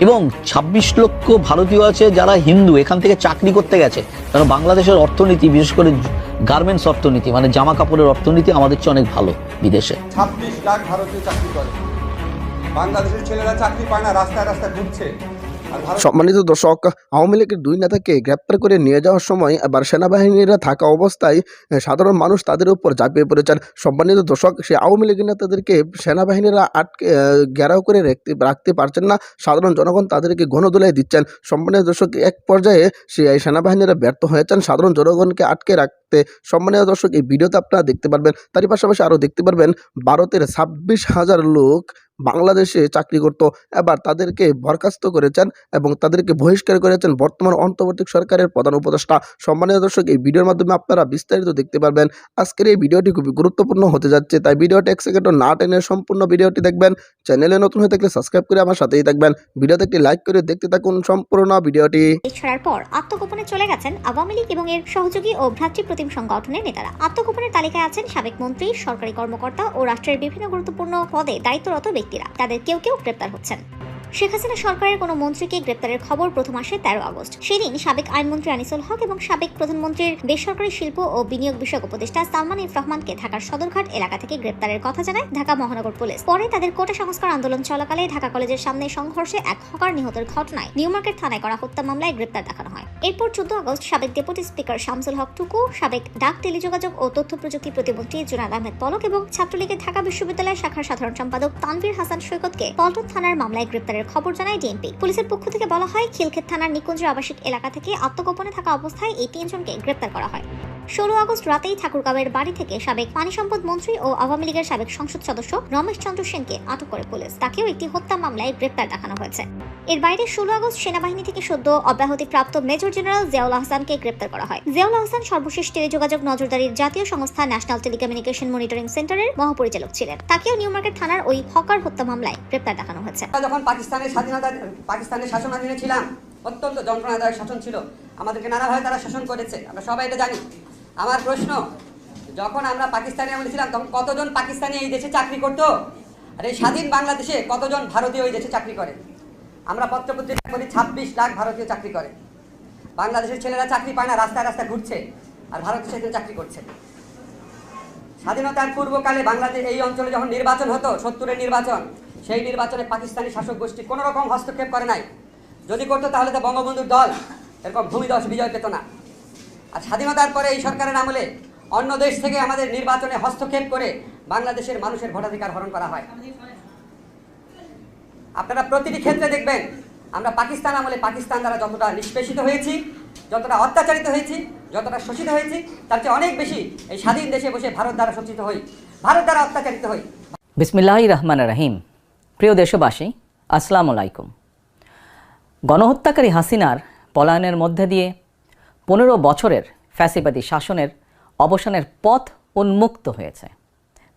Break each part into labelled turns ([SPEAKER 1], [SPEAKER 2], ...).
[SPEAKER 1] এবং ২৬ লক্ষ ভারতীয় আছে যারা হিন্দু, এখান থেকে চাকরি করতে গেছে। কারণ বাংলাদেশের অর্থনীতি, বিশেষ করে গার্মেন্টস অর্থনীতি মানে জামা কাপড়ের অর্থনীতি আমাদের চেয়ে অনেক ভালো বিদেশে।
[SPEAKER 2] ছাব্বিশ লাখ ভারতীয় চাকরি করে। বাংলাদেশের ছেলেরা চাকরি পায় না, রাস্তায় রাস্তায় ঘুরছে।
[SPEAKER 3] সম্মানিত দর্শক, আওয়ামী লীগের দুই নেতাকে গ্রেপ্তার করে নিয়ে যাওয়ার সময় আবার সেনাবাহিনীরা থাকা অবস্থায় সাধারণ মানুষ তাদের উপর ঝাঁপিয়ে পড়েছেন। সম্মানিত দর্শক, সে আওয়ামী লীগের নেতাদেরকে সেনাবাহিনীরা আটকে ঘেরাও করে রাখতে রাখতে পারছেন না। সাধারণ জনগণ তাদেরকে গণদোলাই দিচ্ছেন। সম্মানিত দর্শক, এক পর্যায়ে সে সেনাবাহিনীরা ব্যর্থ হয়েছেন। সাধারণ জনগণকে আটকে রাখতে, সম্মানিত দর্শক, এই ভিডিওতে আপনারা দেখতে পারবেন, তারই পাশাপাশি আরও দেখতে পারবেন, ভারতের ছাব্বিশ হাজার লোক বাংলাদেশে চাকরি করত। এবার তাদেরকে বরখাস্ত করেছেন এবং তাদেরকে বহিষ্কার করেছেন বর্তমান অন্তর্বর্তী সরকারের প্রধান উপদেষ্টা। সম্মানীয় দর্শক, এই ভিডিওর মাধ্যমে আপনারা বিস্তারিত দেখতে পারবেন। আজকের এই ভিডিওটি খুবই গুরুত্বপূর্ণ হতে যাচ্ছে, তাই ভিডিওটি এক সেকেন্ডও না টেনে সম্পূর্ণ ভিডিওটি দেখবেন। চ্যানেলে নতুন হয়ে থাকলে সাবস্ক্রাইব করে আমার সাথেই থাকবেন। ভিডিওতে একটি লাইক করে দেখতে থাকুন সম্পূর্ণ ভিডিওটি।
[SPEAKER 4] ছাড়ার পর আত্মগোপনে চলে গেছেন আওয়ামী লীগ এবং এর সহযোগী ও ভ্রাতৃপ্রতিম সংগঠনের নেতারা। আত্মগোপনের তালিকায় আছেন সাবেক মন্ত্রী, সরকারি কর্মকর্তা ও রাষ্ট্রের বিভিন্ন গুরুত্বপূর্ণ পদে দায়িত্বরত ব্যক্তিরা তাদের কেউ কেউ গ্রেপ্তার হচ্ছেন। শেখ হাসিনা সরকারের কোনো মন্ত্রীকে গ্রেপ্তারের খবর প্রথম আসে তেরো আগস্ট। সেদিন সাবেক আইনমন্ত্রী আনিসুল হক এবং সাবেক প্রধানমন্ত্রীর বেসরকারি শিল্প ও বিনিয়োগ বিষয়ক উপদেষ্টা সালমান ইফ রহমানকে ঢাকার সদরঘাট এলাকা থেকে গ্রেপ্তারের কথা জানায় ঢাকা মহানগর পুলিশ। পরে তাদের কোটা সংস্কার আন্দোলন চলাকালে ঢাকা কলেজের সামনে সংঘর্ষে এক হকার নিহতের ঘটনায় নিউ মার্কেট থানায় করা হত্যা মামলায় গ্রেপ্তার দেখানো হয়। এরপর চোদ্দ আগস্ট সাবেক ডেপুটি স্পিকার শামসুল হক টুকু, সাবেক ডাক টেলিযোগাযোগ ও তথ্য প্রযুক্তি প্রতিমন্ত্রী জুনাদ আহমেদ পলক এবং ছাত্রলীগের ঢাকা বিশ্ববিদ্যালয় শাখার সাধারণ সম্পাদক তানভীর হাসান সৈকতকে পল্টন থানার মামলায় গ্রেপ্তারের খবর জানায় ডিএনপি পুলিশের পক্ষ থেকে বলা হয়, খিলক্ষেত থানার নিকুঞ্জ আবাসিক এলাকা থেকে আত্মগোপনে থাকা অবস্থায় এই তিনজনকে গ্রেপ্তার করা হয়। ষোলো আগস্ট রাতেই ঠাকুরগাঁওয়ের বাড়ি থেকে সাবেক পানি সম্পদ মন্ত্রী ও আওয়ামী লীগের সাবেক সংসদ সদস্য রমেশ চন্দ্র সেনকে আটক করে পুলিশ। তাকেও একটি হত্যা মামলায় গ্রেপ্তার দেখানো হয়েছে। এর বাইরে ষোলো আগস্ট সেনাবাহিনী থেকে সদ্য অব্যাহতিপ্রাপ্ত মেজর জেনারেল জিয়াউল আহসানকে গ্রেপ্তার করা হয়। জিয়াউল আহসান সর্বশেষ টেলিযোগাযোগ নজরদারির জাতীয় সংস্থা ন্যাশনাল টেলিকমিউনিকেশন মনিটরিং সেন্টারের মহাপরিচালক ছিলেন। তাকেও নিউ মার্কেট থানার ওই হকার হত্যা মামলায় গ্রেপ্তার দেখানো হয়েছে।
[SPEAKER 5] যখন পাকিস্তানের স্বাধীনতা, পাকিস্তানের শাসনাধীনে ছিলাম, অত্যন্ত যন্ত্রণাদায়ক শাসন ছিল। আমাদেরকে নানাভাবে তারা শাসন করেছে, আমরা সবাই এটা জানি। আমার প্রশ্ন, যখন আমরা পাকিস্তানে আমলে ছিলাম, তখন কতজন পাকিস্তানি এই দেশে চাকরি করতো? আর এই স্বাধীন বাংলাদেশে কতজন ভারতীয় এই দেশে চাকরি করে? আমরা পত্রপত্রিকা করি ছাব্বিশ লাখ ভারতীয় চাকরি করে। বাংলাদেশের ছেলেরা চাকরি পায় না, রাস্তায় রাস্তায় ঘুরছে, আর ভারতীয় সেখানে চাকরি করছে। স্বাধীনতার পূর্বকালে বাংলাদেশ এই অঞ্চলে যখন নির্বাচন হতো, সত্তরের নির্বাচন, সেই নির্বাচনে পাকিস্তানি শাসক গোষ্ঠী কোনো রকম হস্তক্ষেপ করে নাই। যদি করতো তাহলে তো বঙ্গবন্ধুর দল, এরকম ভূমিদশ বিজয় পেত না। আর স্বাধীনতার পরে এই সরকারের আমলে অন্য দেশ থেকে আমাদের নির্বাচনে হস্তক্ষেপ করে বাংলাদেশের মানুষের ভোটাধিকার হরণ করা হয়। আপনারা প্রতিটি ক্ষেত্রে দেখবেন, আমরা পাকিস্তান আমলে পাকিস্তান দ্বারা যতটা নিষ্পেষিত হয়েছি, যতটা অত্যাচারিত হয়েছি, যতটা শোষিত হয়েছি, তার চেয়ে অনেক বেশি এই স্বাধীন দেশে বসে ভারত দ্বারা শোষিত হই, ভারত দ্বারা অত্যাচারিত হই।
[SPEAKER 6] বিসমিল্লাহ রহমান রাহিম। প্রিয় দেশবাসী, আসসালামু আলাইকুম। গণহত্যাকারী হাসিনার পলায়নের মধ্যে দিয়ে পনেরো বছরের ফ্যাসিবাদী শাসনের অবসানের পথ উন্মুক্ত হয়েছে।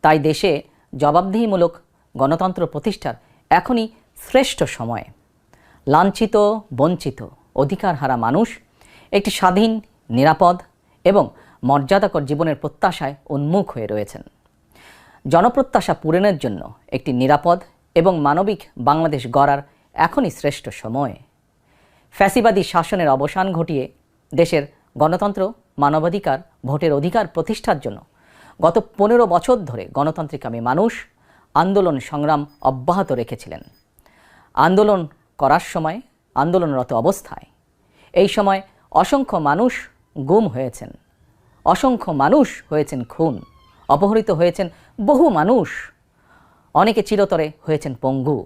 [SPEAKER 6] তাই দেশে জবাবদিহিমূলক গণতন্ত্র প্রতিষ্ঠার এখনই শ্রেষ্ঠ সময়। লাঞ্ছিত, বঞ্চিত অধিকার হারা মানুষ একটি স্বাধীন, নিরাপদ এবং মর্যাদাকর জীবনের প্রত্যাশায় উন্মুখ হয়ে রয়েছেন। জনপ্রত্যাশা পূরণের জন্য একটি নিরাপদ এবং মানবিক বাংলাদেশ গড়ার এখনই শ্রেষ্ঠ সময়। ফ্যাসিবাদী শাসনের অবসান ঘটিয়ে দেশের গণতন্ত্র, মানবাধিকার, ভোটের অধিকার প্রতিষ্ঠার জন্য। গত পনেরো বছর ধরে গণতান্ত্রিকামী মানুষ আন্দোলন সংগ্রাম অব্যাহত রেখেছিলেন। আন্দোলন করার সময়, আন্দোলনরত অবস্থায়। এই সময় অসংখ্য মানুষ গুম হয়েছেন। অসংখ্য মানুষ হয়েছেন খুন। অপহৃত হয়েছেন বহু মানুষ। অনেকে চিরতরে হয়েছেন পঙ্গু।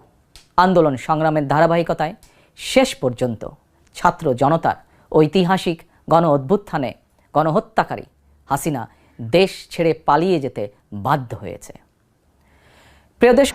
[SPEAKER 6] আন্দোলন সংগ্রামের ধারাবাহিকতায় শেষ পর্যন্ত ছাত্র জনতার ঐতিহাসিক গণ অভ্যুত্থানে গণহত্যাকারী হাসিনা দেশ ছেড়ে পালিয়ে যেতে বাধ্য হয়েছে। প্রিয় দেশ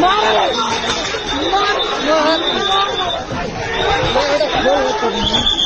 [SPEAKER 6] Mom! Mom! Mom! Mom!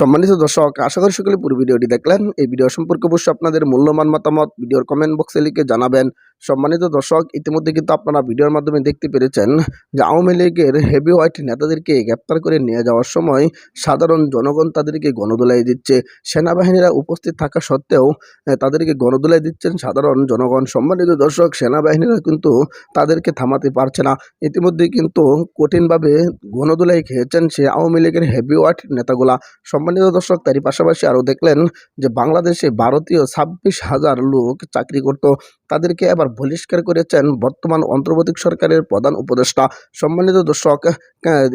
[SPEAKER 3] সম্মানিত দর্শক, আশা করি সকলে পুরো ভিডিওটি দেখলেন। এই ভিডিও সম্পর্কে অবশ্যই আপনাদের মূল্যবান মতামত ভিডিওর কমেন্ট বক্সে লিখে জানাবেন। সম্মানিত দর্শক, ইতিমধ্যে কিন্তু আপনারা ভিডিওর মাধ্যমে দেখতে পেরেছেন যে আওয়ামী লীগের হেভি হোয়াইট নেতাদেরকে গ্রেপ্তার করে নিয়ে যাওয়ার সময় সাধারণ জনগণ তাদেরকে গণদোলাই দিচ্ছে। সেনাবাহিনীরা উপস্থিত থাকা সত্ত্বেও তাদেরকে গণদোলাই দিচ্ছেন সাধারণ জনগণ। সম্মানিত দর্শক, সেনাবাহিনীরা কিন্তু তাদেরকে থামাতে পারছে না। ইতিমধ্যে কিন্তু কঠিনভাবে গণদোলাই খেয়েছেন সে আওয়ামী লীগের হেভি হোয়াইট নেতাগুলা। সম্মানিত দর্শক, তারই পাশাপাশি আরও দেখলেন যে বাংলাদেশে ভারতীয় ছাব্বিশ হাজার লোক চাকরি করত। তাদেরকে এবার বহিষ্কার করেছেন বর্তমান অন্তর্বর্তী সরকারের প্রধান উপদেষ্টা। সম্মানিত দর্শক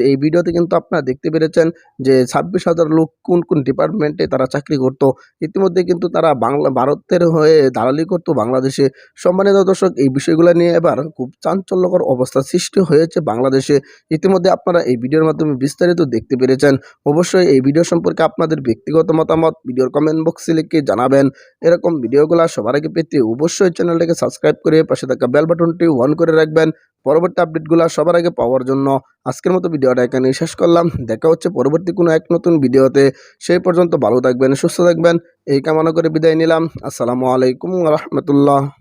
[SPEAKER 3] এই ভিডিওতে কিন্তু আপনারা দেখতে পেরেছেন যে ছাব্বিশ হাজার লোক কোন কোন ডিপার্টমেন্টে তারা চাকরি করত। ইতিমধ্যে কিন্তু তারা বাংলা, ভারতের হয়ে দালালি করতো বাংলাদেশে। সম্মানিত দর্শক, এই বিষয়গুলো নিয়ে এবার খুব চাঞ্চল্যকর অবস্থা সৃষ্টি হয়েছে বাংলাদেশে। ইতিমধ্যে আপনারা এই ভিডিওর মাধ্যমে বিস্তারিত দেখতে পেরেছেন। অবশ্যই এই ভিডিও সম্পর্কে আপনাদের ব্যক্তিগত মতামত ভিডিওর কমেন্ট বক্সে লিখে জানাবেন। এরকম ভিডিওগুলো সবার আগে পেতে অবশ্যই চ্যানেলটাকে সাবস্ক্রাইব করে পাশে থাকা বেল বাটনটি অন করে রাখবেন। পরবর্তী আপডেটগুলো সবার আগে পাওয়ার জন্য আজকের মতো ভিডিওটা এখানে শেষ করলাম। দেখা হচ্ছে পরবর্তী কোনো এক নতুন ভিডিওতে। সেই পর্যন্ত ভালো থাকবেন, সুস্থ থাকবেন। এই কামনা করে বিদায় নিলাম। আসসালামু আলাইকুম রহমতুল্লাহ।